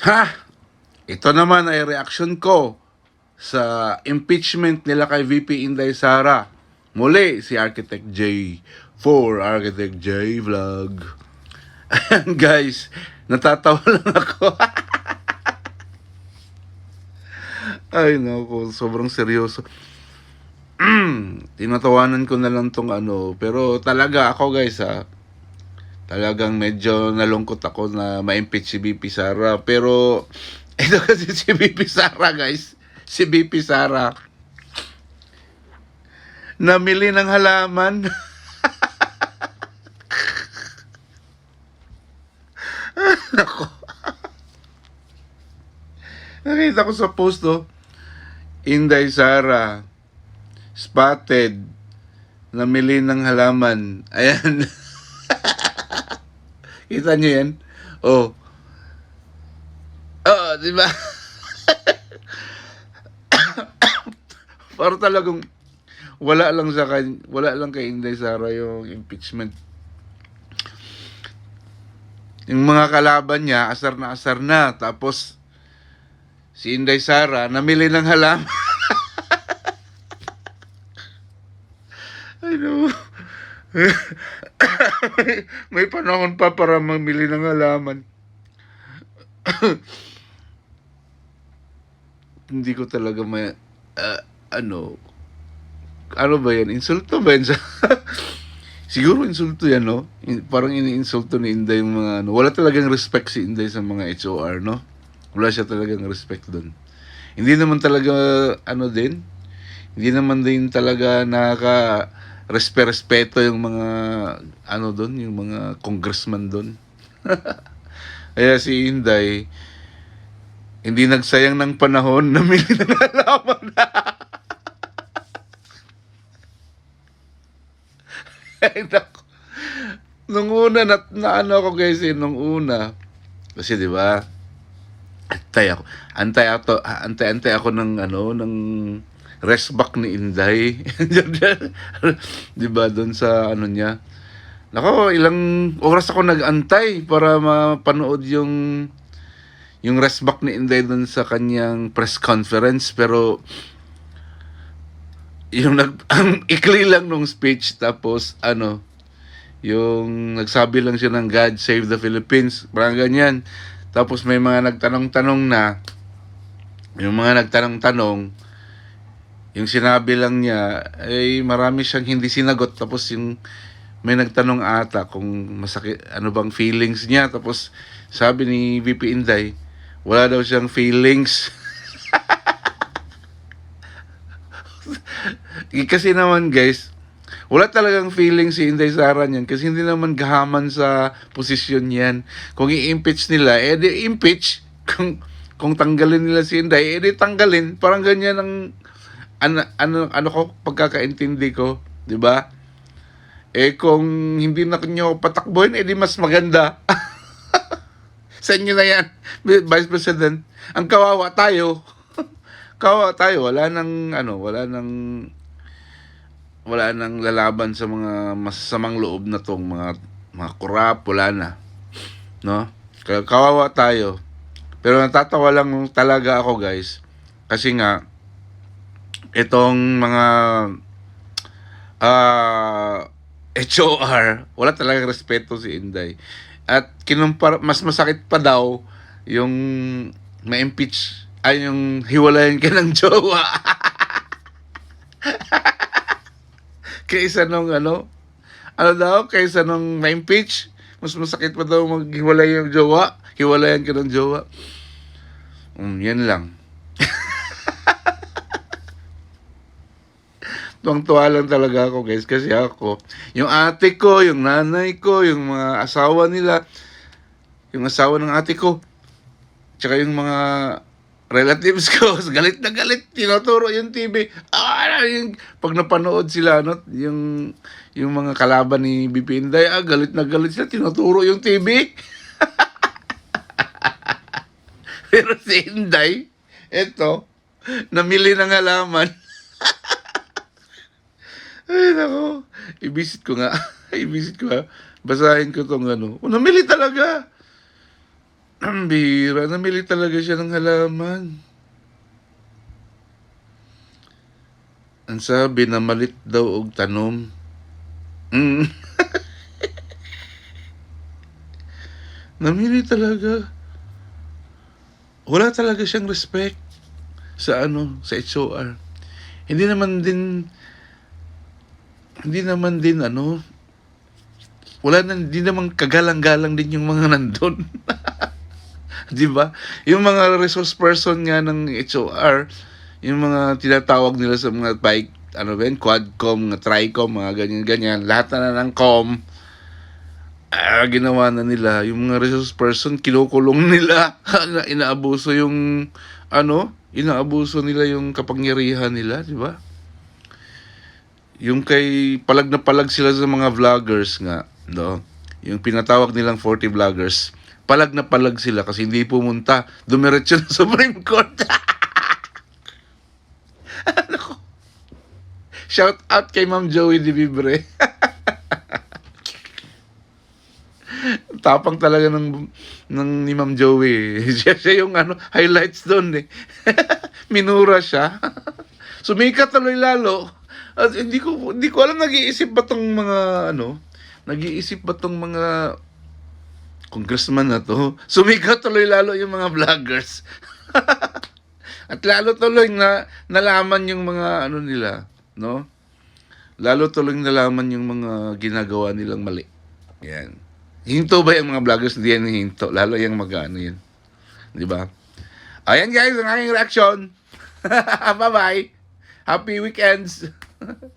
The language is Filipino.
Ha! Ito naman ay reaction ko sa impeachment nila kay VP Inday Sara. Muli, si Architect J. For Architect J Vlog. Guys, natatawa lang ako. Ay naku, sobrang seryoso. Tinatawanan ko na lang tong ano. Pero talaga ako guys ha. Talagang medyo nalungkot ako na ma-impeach si BP Sara. Pero ito kasi si BP Sara guys. Si BP Sara. Namili ng halaman. Nako. Nakita ko sa post oh. Inday Sara. Spotted. Namili ng halaman. Ayan. Kita niyo yan? Oh. Oh, di ba? Para talagang wala lang sa kan wala lang kay Inday Sara yung impeachment. Yung mga kalaban niya, asar na asar na. Tapos, si Inday Sara, namili ng halaman. Ay, no. May panahon pa para mamili ng halaman. Hindi ko talaga may... ah, ano... Ano ba yan? Insulto ba yan? Siguro insulto yan, no? Parang ini-insulto ni Inday yung mga ano. Wala talagang respect si Inday sa mga HOR, no? Wala siya talagang respect doon. Hindi naman talaga, ano din, hindi naman din talaga nakaka respe-respeto yung mga, ano doon, yung mga congressman doon. Kaya si Inday, hindi nagsayang ng panahon na ng halaman Ay, naku. Nung una, na, na ano ako eh, nung una, kasi di ba, antay ako, antay ako, antay-antay ako ng, ano, ng rest back ni Inday. di ba, doon sa, ano niya. Nako, ilang oras ako nag-antay para mapanood yung yung rest back ni Inday doon sa kanyang press conference pero yung nag ang ikli lang nung speech tapos ano yung nagsabi lang siya ng God save the Philippines parang ganyan tapos may mga nagtanong-tanong na yung mga nagtanong-tanong yung sinabi lang niya ay marami siyang hindi sinagot tapos yung may nagtanong ata kung masakit ano bang feelings niya tapos sabi ni VP Inday wala daw siyang feelings Eh, kasi naman guys, wala talagang feeling si Inday Sara niyan kasi hindi naman gahaman sa posisyon niyan. Kung i-impeach nila, eh di impeach. Kung, kung tanggalin nila si Inday, eh di tanggalin. Parang ganyan ang ano, ano, ano ko, pagkakaintindi ko. di ba? Eh kung hindi na nyo patakbuhin, eh di mas maganda. sa inyo na yan, Vice President. Ang kawawa tayo. kawawa tayo. Wala nang, ano, wala nang wala nang lalaban sa mga masasamang loob na tong mga mga kurap, wala na. No? Kaya kawawa tayo. Pero natatawa lang talaga ako guys. Kasi nga, itong mga ah HOR, wala talaga respeto si Inday. At kinumpara, mas masakit pa daw yung ma-impeach ay yung hiwalayan ka ng jowa. kaysa nung ano, ano daw, kaysa nung ma-impeach, mas masakit pa daw maghiwalay yung jowa, hiwalayan ka ng jowa. Um, yan lang. Tuwang-tuwa lang talaga ako guys kasi ako, yung ate ko, yung nanay ko, yung mga asawa nila, yung asawa ng ate ko, tsaka yung mga relatives ko, galit na galit, tinuturo yung TV. Ah, yung, pag napanood sila, no, yung, yung mga kalaban ni BP Inday, ah, galit na galit sila, tinuturo yung TV. Pero si Inday, eto, namili ng halaman. Ay, nako. I-visit ko nga. I-visit ko nga. Basahin ko tong ano. Oh, namili talaga. Ang bihira. Namili talaga siya ng halaman. Ang sabi na malit daw og tanom. Mm. Namili talaga. Wala talaga siyang respect sa ano, sa HOR. Hindi naman din hindi naman din ano wala na hindi naman kagalang-galang din yung mga nandun. 'Di ba? Yung mga resource person nga ng HOR, yung mga tinatawag nila sa mga bike, ano ba yun, quadcom, mga tricom, mga ganyan-ganyan, lahat na na ng com, ah, ginawa na nila. Yung mga resource person, kinukulong nila. Na- inaabuso yung, ano, inaabuso nila yung kapangyarihan nila, di ba? Yung kay, palag na palag sila sa mga vloggers nga, no? Yung pinatawag nilang 40 vloggers, palag na palag sila kasi hindi pumunta. Dumiretso na Supreme Court. ano? Shout out kay Ma'am Joey Di Vibre. Tapang talaga ng, ng ni Ma'am Joey. siya, siya yung ano, highlights doon eh. Minura siya. Sumikat tuloy lalo. At hindi ko hindi ko alam nag-iisip ba tong mga ano, nag-iisip ba tong mga congressman na to. Sumikat tuloy lalo yung mga vloggers. At lalo tuloy na nalaman yung mga ano nila, no? Lalo tuloy nalaman yung mga ginagawa nilang mali. Yan. Hinto ba yung mga vloggers? Hindi yan hinto. Lalo yung mag-ano yan. Di ba? Ayan guys, ang aking reaction. Bye-bye. Happy weekends.